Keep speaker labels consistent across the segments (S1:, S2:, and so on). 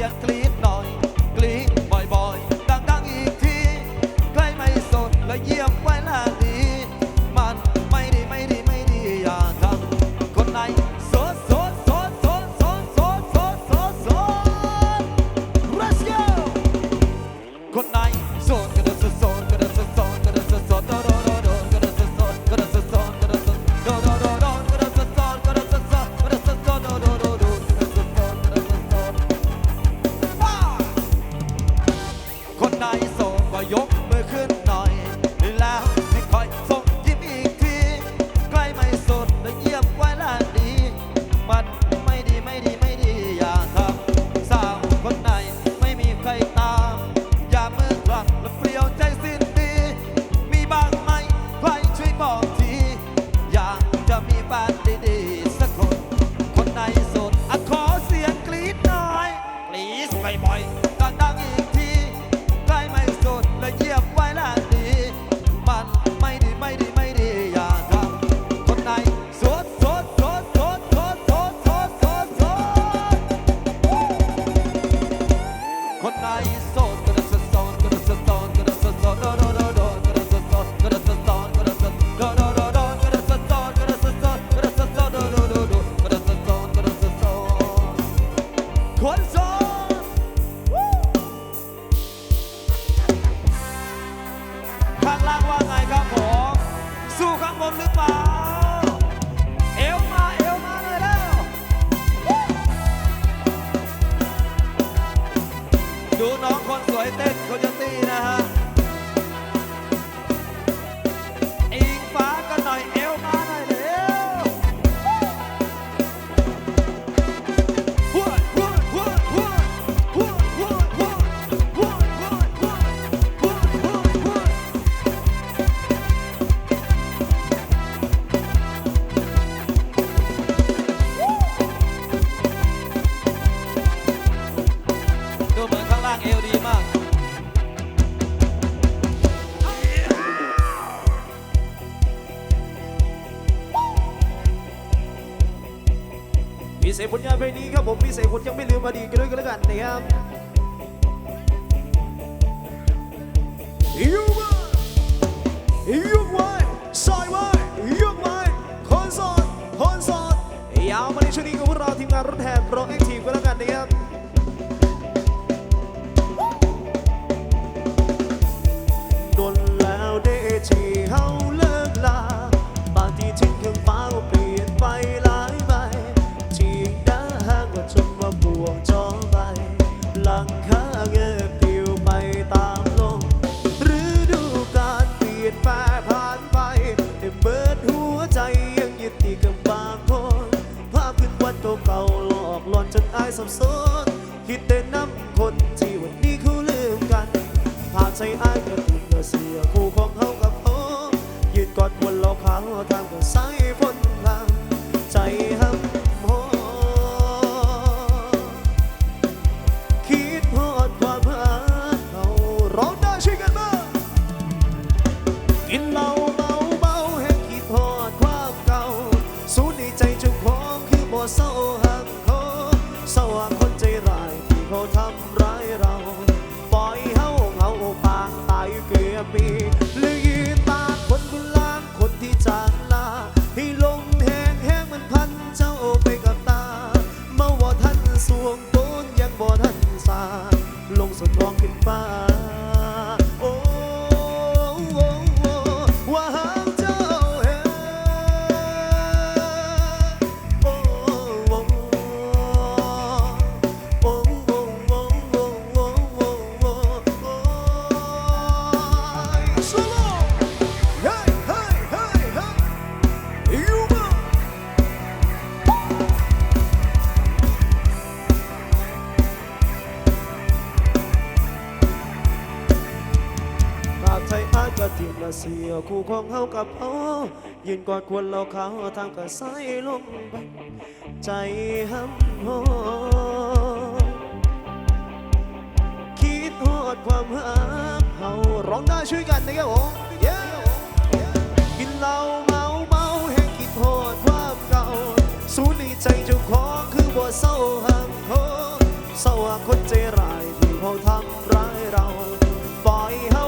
S1: як ษผลงานเพลงนี้ครับผมพิเศษผลยังไม่ลืมอดีตกันด้วยกันแล้วกันนะครับยกไว้ยุกไว้สายไว้ยุกไว้คอนสดคอนสดยาวมาในช่วงนี้กับพวกเราทีมงานรถแห่โปรแอคทีฟกันแล้วกันนะครับับสนคิดแต่นับคนที่วันนี้เขาลืมกันภาพใจอ้ายก็ะตุ้นกระเสียคู่ของเขากับโอ้ยืดกอดบนเราขาทางกับสาย ยืนกอดควรเราเขาทางก็สายลมไปใจห้ำหอคิดฮอดความหักเฮาร้องได้ช่วยกันนะครับผมกินเหล้าเมาเมาแห่งคิดฮอดความเก่าสูญในใจเจ้าของคือบ่เศร้าห่างโหเศร้าว่าคนใจร้ายที่เขาทำร้ายเราปล่อยเฮา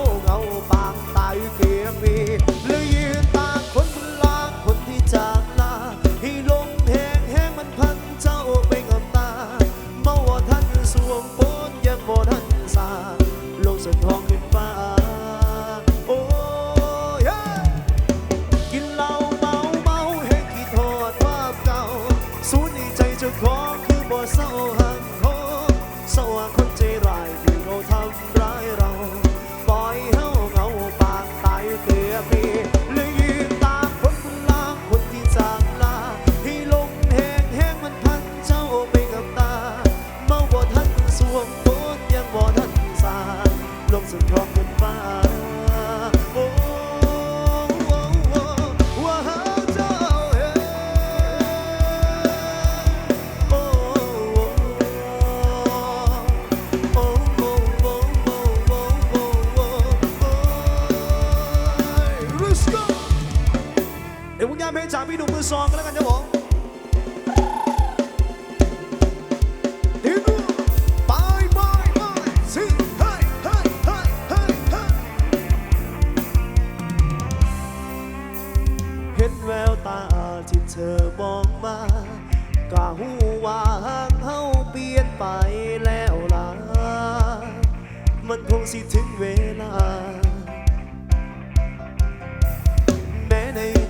S1: เพลงจากพี่หนุ่มมือซองกันแล้วกันครับผม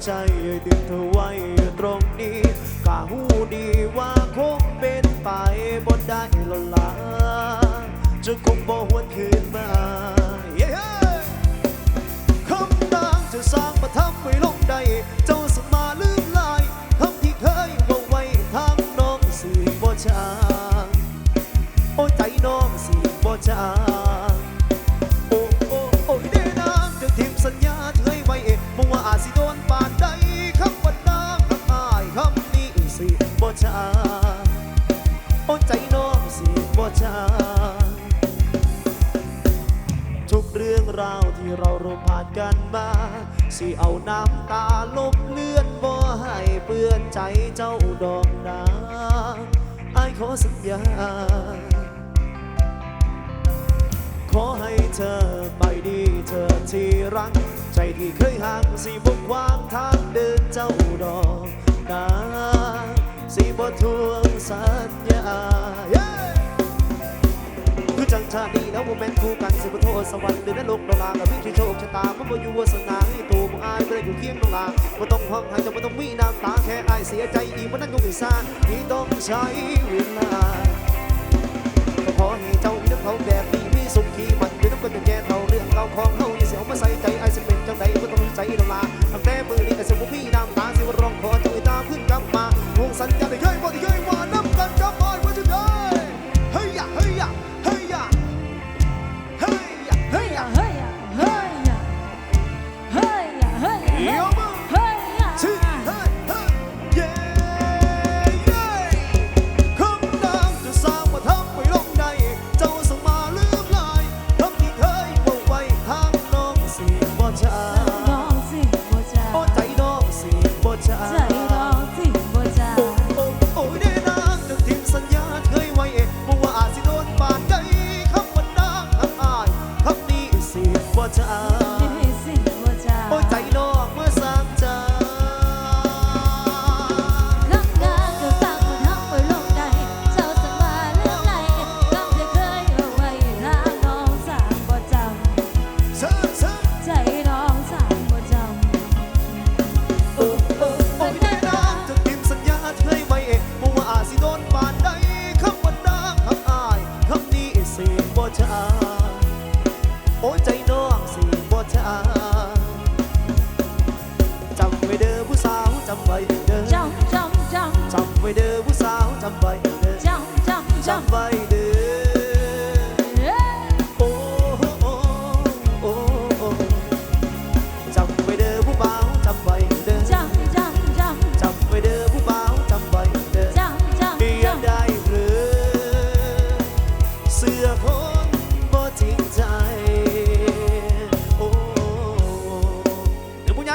S1: ในใจดึงเธอไว้ตรงนี้กะหูดีว่าคงเป็นไปบนได้แลวล่ะจะคงบ่หวนคืนมาคำต่างจะสร้างมาทำให้ลงได้เจ้าสมาลืมลายคำที่เคยบอกไว้ทางน้องสิบ่จางโอ้ใจน้องสิบ่จาง จางโอ้ใจน้องสิบ่จางทุกเรื่องราวที่เรารวมผ่านกันมา สิเอาน้ำตาลบเลือนบ่ให้เปื้อนใจเจ้าดอกนาไอ้ขอสัญญา ขอให้เธอไปดีเธอที่รัก ใจที่เคยห่างสิบกวางทางเดินเจ้า สัญญาคือจังชาดีแล้วโมเมนต์คู่กันสิบโทษสวรรค์หรือในโลกดลลางกับวิธีโชคชะตามันบ่อยู่วาสนาให้ตัวมึงอายไม่ได้อยู่เคียงดอลลาร์บ่ต้องห้องหายต่บ่ต้องมีน้ำตาแค่อายเสียใจอีกมันนั่นคงอีสานที่ต้องใช้เวลา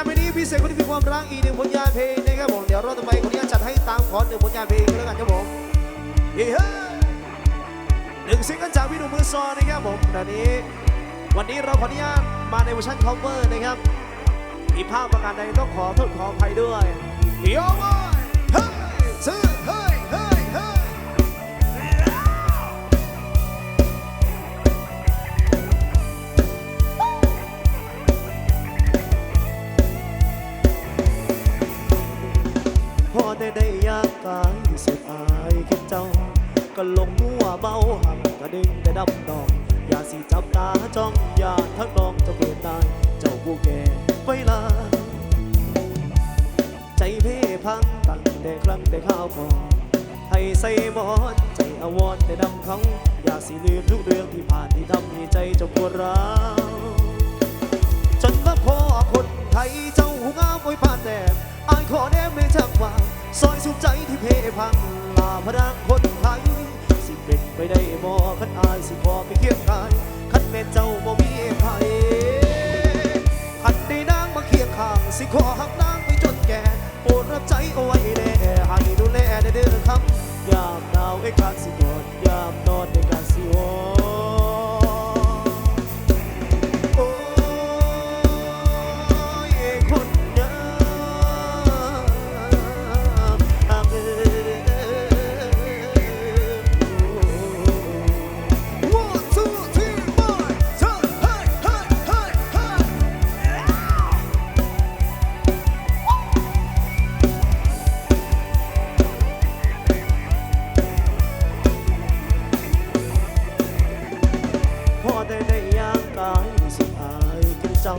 S1: ไปนี้พิเศษคนที่มีความรักอีกหนึ่งผลงานเพลงนะครับผมเดี๋ยวรอบต่อไปคนนี้จัดให้ตามขอหนึ่งผลงานเพลงก็แล้วกันครับผมเฮ้ยหนึ่งซิงเกิลจากพี่หนุ่มมือซอนะครับผมตอนนี้วันนี้เราขออนุญาตมาในเวอร์ชันคอเวอร์นะครับมีภาพประการใดต้องขอโทษขออภัยด้วยโยบอย ได้ยากกายสุดอายคิดเจ้า ก็ลงมัวเบาหักกระดึงแต่ดำดอง อย่าสิจับตาจ้องอย่าทักน้องจะเปิดได้เจ้าผู้แก่ไวลา ใจเพ่พังตั้งแต่ครั้งได้ข้าวก่อให้ใส่หมอนใจอวรณ์แต่ดำเขาอย่าสิลืมทุกเรื่องที่ผ่านที่ทำให้ใจเจ้าปวดร้าวจนมาพ่อคนไทยเจ้าหูงามไว้ผ่านแดดอายขอแนมไม่จักว่า ซอยสุขใจที่เพพังลาพดังคนไทย สิเป็นไปได้บ่คันอายสิขอไปเคียงกายคันแม่เจ้าบ่มีใครคันได้นางมาเคียงข้าง สิขอหักนางไปจนแก่โปรดรับใจเอาไว้แน่ให้ดูแลได้เด้อคำยามหนาวไอ้การสิกอดยามนอนไอ้การสิวอนางกายสุดอายกันจ้า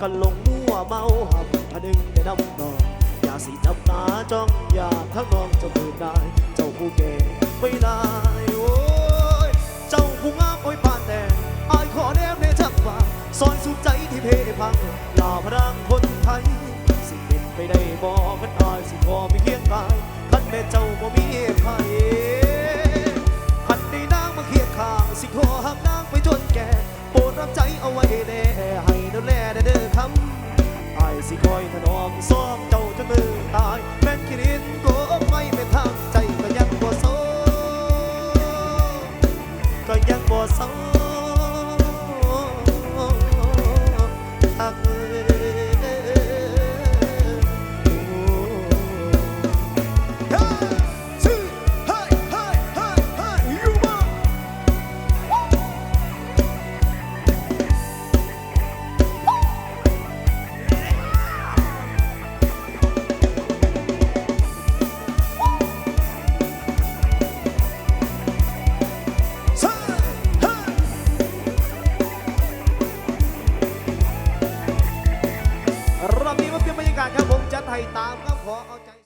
S1: กันลงมัวเมาหับพดึงได้ดำดองอย่าสิจับตาจ้องอย่าทักน้องจะเปิดได้เจ้าผู้แก่ไม่ได้โอ้ยเจ้าผู้งามโอ้ยปานแต่อายขอแนมในจักว่าซอยสุดใจที่เพพังลาพรังคนไทยสิเป็นไปได้บ่กันอายสิพอมีเคียงกายคันแม่เจ้าบ่มีใคร